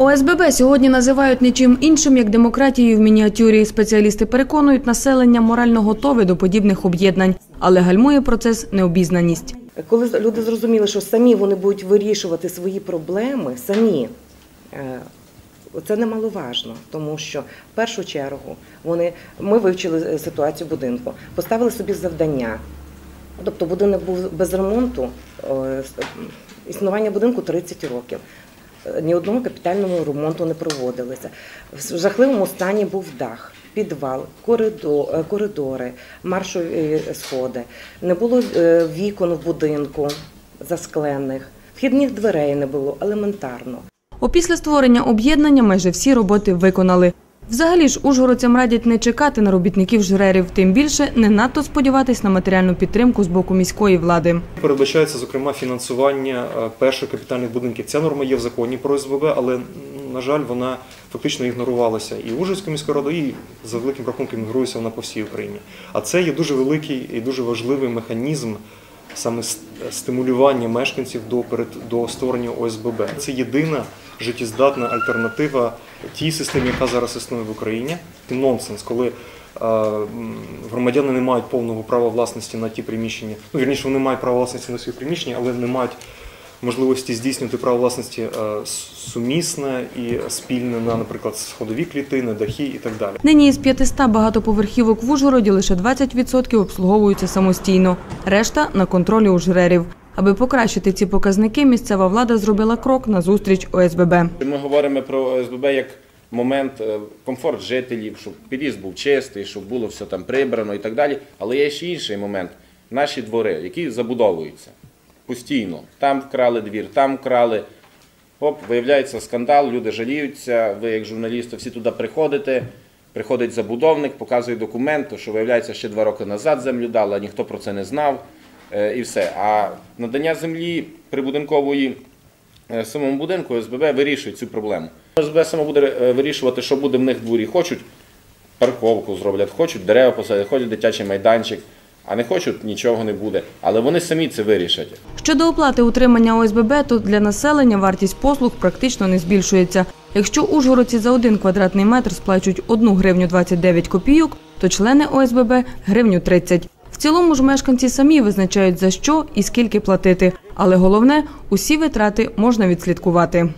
ОСББ сьогодні називають нічим іншим як демократією в мініатюрі. Спеціалісти переконують, населення морально готове до подібних об'єднань, але гальмує процес необізнаність. Коли люди зрозуміли, що самі вони будуть вирішувати свої проблеми, самі е, це немаловажно, тому що в першу чергу вони ми вивчили е, ситуацію будинку, поставили собі завдання. Тобто будинок був без ремонту, е, існування будинку 30 років. Ні одного капітального ремонту не проводилося. В жахливому стані був дах, підвал, е, коридори, маршові е, сходи. Не було е, вікон в будинку засклених, вхідних дверей не було елементарно. Опісля створення об'єднання майже всі роботи виконали. Взагалі ж ужгородцям радять не чекати на робітників жрерів, тим більше не надто сподіватись на матеріальну підтримку з боку міської влади. Передбачається, зокрема, фінансування е, перших капітальних будинків. Ця норма є в законі про СББ, але, на жаль, вона фактично ігнорувалася і Ужгородською міською радою, і за великим рахунком ігнорується вона по всій Україні. А це є дуже великий і дуже важливий механізм саме стимулювання мешканців до перед- до створення ОСББ. Це єдина життєздатна альтернатива тій системі, яка зараз існує в Україні. Це нонсенс, коли е, громадяни не мають повного права власності на ті приміщення. Ну, вірніше, вони мають право власності на свої приміщення, але не мають можливості здійснювати право власності е, сумісне і спільне на, наприклад, сходові клітини, дахи і так далі. Нині із 500 багатоповерхівок в Ужгороді лише 20% обслуговуються самостійно, решта на контролі у жрерів. Аби покращити ці показники, місцева влада зробила крок на зустріч ОСББ. Ми говоримо про ОСББ як момент е, комфорт жителів, щоб під'їзд був чистий, щоб було все там прибрано і так далі. Але є ще інший момент наші двори, які забудовуються постійно. Там вкрали двір, там вкрали. Оп, виявляється скандал, люди жаліються. Ви, як журналісти, всі туди приходите. Приходить забудовник, показує документ, то що виявляється, ще два роки назад землю дали, а ніхто про це не знав. Е, І все. А надання землі прибудинкової е, самому будинку ОСББ вирішує цю проблему. ОСББ само буде е, вирішувати, що буде в них в дворі. Хочуть парковку зроблять, хочуть дерева посадять, хочуть дитячий майданчик, а не хочуть нічого не буде. Але вони самі це вирішать. Щодо оплати утримання ОСББ, то для населення вартість послуг практично не збільшується. Якщо ужгородці за один квадратний метр сплачують 1 гривню 29 копійок, то члени ОСББ – гривню 30. Цілому ж мешканці самі визначають за що і скільки платити. Але головне – усі витрати можна відслідкувати.